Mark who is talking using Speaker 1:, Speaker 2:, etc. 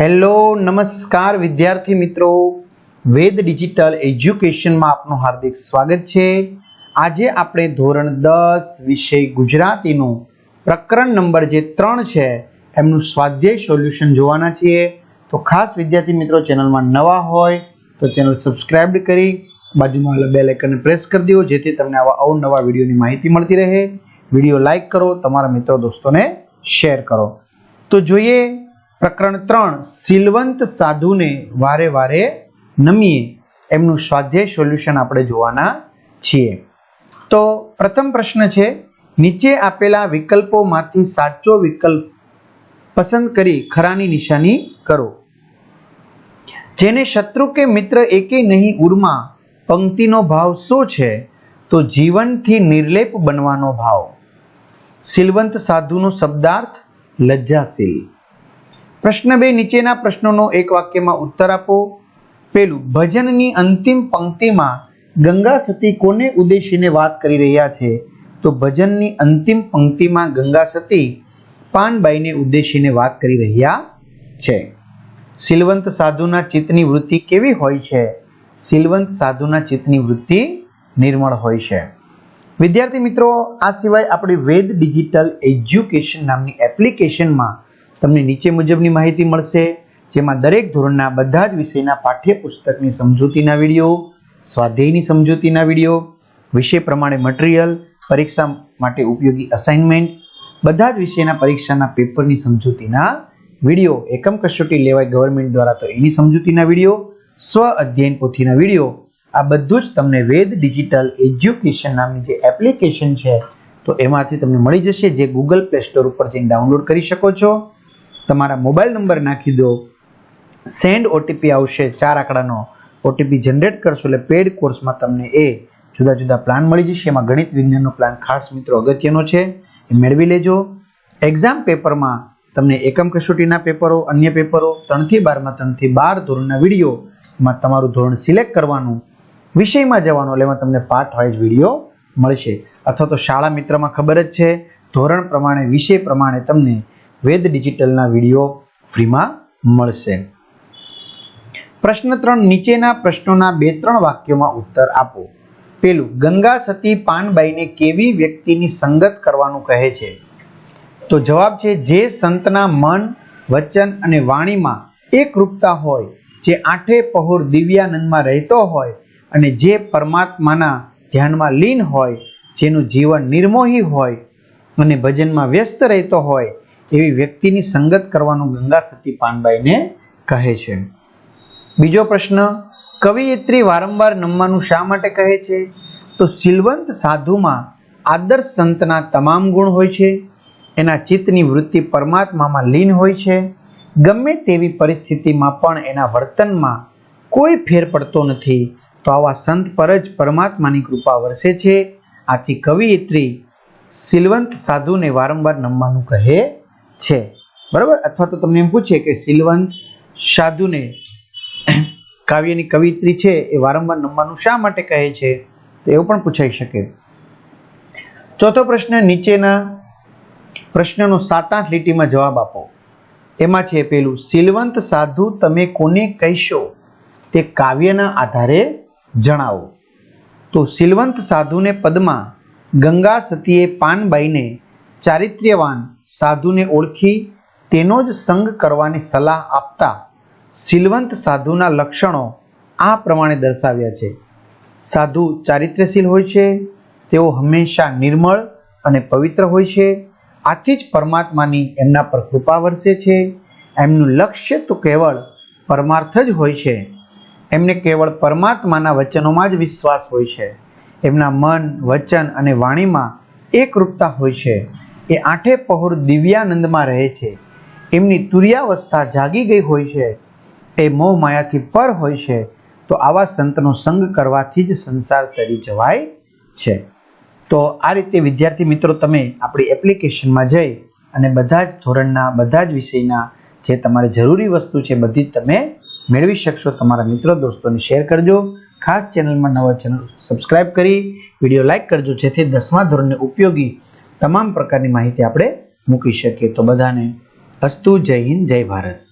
Speaker 1: Hello, નમસ્કાર વિદ્યાર્થી મિત્રો. વેદ ડિજિટલ એજ્યુકેશનમાં આપનું હાર્દિક સ્વાગત છે. આજે આપણે ધોરણ દસ વિષય ગુજરાતીનું પ્રકરણ નંબર જે ત્રણ છે, એમનું સ્વાધ્યાય સોલ્યુશન જોવાના છીએ. તો ખાસ વિદ્યાર્થી મિત્રો, ચેનલમાં નવા હોય તો ચેનલ સબસ્ક્રાઈબ કરી બાજુમાં બે આઇકનને પ્રેસ કરી દો, જેથી તમને આવા અવનવા વિડીયોની માહિતી મળતી રહે. વીડિયો લાઇક કરો, તમારા મિત્રો, દોસ્તોને શેર કરો. તો જોઈએ પ્રકરણ ત્રણ સિલવંત સાધુને વારે વારે નમીએ. એમનું સ્વાધ્યાય સોલ્યુશન આપણે જોવાના છીએ. તો પ્રથમ પ્રશ્ન છે, નીચે આપેલા વિકલ્પોમાંથી સાચો વિકલ્પ પસંદ કરી ખરાની નિશાની કરો. જેને શત્રુ કે મિત્ર એકે નહીં ઉર્મા, પંક્તિનો ભાવ શું છે? તો જીવનથી નિર્લેપ બનવાનો ભાવ. સિલવંત સાધુનો શબ્દાર્થ લજ્જાશીલ. પ્રશ્ન બે, નીચેના પ્રશ્નોનો એક વાક્યમાં ઉત્તર આપો. પેલું ભજનની અંતિમ પંક્તિમાં ગંગા સતી કોને ઉદ્દેશીને વાત કરી રહ્યા છે? તો ભજનની અંતિમ પંક્તિમાં ગંગા સતી પાનબાઈને ઉદ્દેશીને વાત કરી રહ્યા છે. સિલવંત સાધુના ચિત્તની વૃત્તિ કેવી હોય છે? સિલવંત સાધુના ચિત્તની વૃત્તિ નિર્મળ હોય છે. વિદ્યાર્થી મિત્રો, આ સિવાય આપણી વેદ ડિજિટલ એજ્યુકેશન નામની એપ્લિકેશનમાં તમને નીચે મુજબની માહિતી મળશે, જેમાં દરેક ધોરણના બધા જ વિષયના પાઠ્યપુસ્તકની સમજૂતીના વીડિયો, સ્વાધ્યાયની સમજૂતીના વીડિયો, વિષય પ્રમાણે મટીરિયલ પરીક્ષા માટે ઉપયોગી અસાઇનમેન્ટ બધા જ વિષયના પરીક્ષાના પેપરની સમજૂતીના વીડિયો, એકમ કસોટી લેવાય ગવર્મેન્ટ દ્વારા તો એની સમજૂતીના વીડિયો, સ્વ અધ્યયન પોથીના વીડિયો, આ બધું જ તમને વેદ ડિજિટલ એજ્યુકેશન નામની જે એપ્લિકેશન છે, તો એમાંથી તમને મળી જશે, જે ગૂગલ પ્લે સ્ટોર ઉપર જઈને ડાઉનલોડ કરી શકો છો. તમારા મોબાઈલ નંબર નાખી દો. સેન્ડ ઓટીપી આવશે. ચાર આંકડાનો ઓટીપી જનરેટ કરશો એટલે પેડ કોર્સમાં તમને એ જુદા જુદા પ્લાન મળી જશે. એમાં ગણિત વિજ્ઞાનનો પ્લાન ખાસ મિત્રો અગત્યનો છે. એ મેળવી લેજો. એક્ઝામ પેપરમાં તમને એકમ કસોટીના પેપરો, અન્ય પેપરો, ત્રણથી બારમાં, ત્રણથી બાર ધોરણના વીડિયો એમાં તમારું ધોરણ સિલેક્ટ કરવાનું, વિષયમાં જવાનું એટલે એમાં તમને પાર્ટ વાઇઝ વીડિયો મળશે. અથવા તો શાળા મિત્રમાં ખબર જ છે, ધોરણ પ્રમાણે, વિષય પ્રમાણે તમને વેદ ડિજિટલના વીડિયો ફ્રીમાં મળશે. પ્રશ્ન ત્રણ, નીચેના પ્રશ્નોના બે ત્રણ વાક્યોમાં ઉત્તર આપો. પેલું, ગંગા સતી પાનબાઈને કેવી વ્યક્તિની સંગત કરવાનું કહે છે? તો જવાબ છે, જે સંતના મન, વચન અને વાણીમાં એકરૂપતા હોય, જે આઠે પહોર દિવ્યાનંદમાં રહેતો હોય અને જે પરમાત્માના ધ્યાનમાં લીન હોય, જેનું જીવન નિર્મોહી હોય અને ભજનમાં વ્યસ્ત રહેતો હોય એવી વ્યક્તિની સંગત કરવાનું ગંગા સતી પાનબાઈને કહે છે. બીજો પ્રશ્ન, કવિયત્રી વારંવાર નમવાનું શા માટે કહે છે? તો સિલવંત સાધુમાં આદર્શ સંતના તમામ ગુણ હોય છે, એના ચિત્તની વૃત્તિ પરમાત્મામાં લીન હોય છે, ગમે તેવી પરિસ્થિતિમાં પણ એના વર્તનમાં કોઈ ફેર પડતો નથી, તો આવા સંત પર જ પરમાત્માની કૃપા વરસે છે. આથી કવિયત્રી સિલવંત સાધુને વારંવાર નમવાનું કહે છે. બરાબર? અથવા તો તમને એમ પૂછે કે સિલવંત સાધુને કાવ્યની કવિત્રી છે એ વારંવાર નમવાનું શા માટે કહે છે? તો એવું પણ પૂછાઈ શકે. ચોથો પ્રશ્ન, નીચેના પ્રશ્નનો સાત આઠ લીટીમાં જવાબ આપો. એમાં છે પેલું, સિલવંત સાધુ તમે કોને કહેશો તે કાવ્યના આધારે જણાવો. તો સિલવંત સાધુને પદમાં ગંગા સતીએ પાનબાઈને ચારિત્ર્યવાન સાધુને ઓળખી તેનો જ સંગ કરવાની સલાહ આપતા સિલવંત સાધુના લક્ષણો આ પ્રમાણે દર્શાવ્યા છે. સાધુ ચારિત્ર્યશીલ હોય છે, તેઓ હંમેશા નિર્મળ અને પવિત્ર હોય છે, આથી જ પરમાત્માની એમના પર કૃપા વરસે છે. એમનું લક્ષ્ય તો કેવળ પરમાર્થ જ હોય છે. એમને કેવળ પરમાત્માના વચનોમાં જ વિશ્વાસ હોય છે. એમના મન, વચન અને વાણીમાં એકરૂપતા હોય છે. એ આઠે પહોર દિવ્યાનંદમાં રહે છે. એમની તુર્યાવસ્થા જાગી ગઈ હોય છે. એ મોહ માયાથી પર હોય છે. તો આવા સંતનો સંગ કરવાથી જ સંસાર તરી જવાય છે. તો આ રીતે, વિદ્યાર્થી મિત્રો, તમે આપણી એપ્લિકેશનમાં જઈ અને બધા જ ધોરણના, બધા જ વિષયના જે તમારે જરૂરી વસ્તુ છે, બધી જ તમે મેળવી શકશો. તમારા મિત્રો, દોસ્તોને શેર કરજો. ખાસ ચેનલમાં નવા ચેનલ સબસ્ક્રાઇબ કરી, વીડિયો લાઇક કરજો. જેથી દસમા ધોરણને ઉપયોગી તમામ પ્રકારની માહિતી આપણે મૂકી શકીએ. તો બધાને અસ્તુ જય હિન્દ જય ભારત.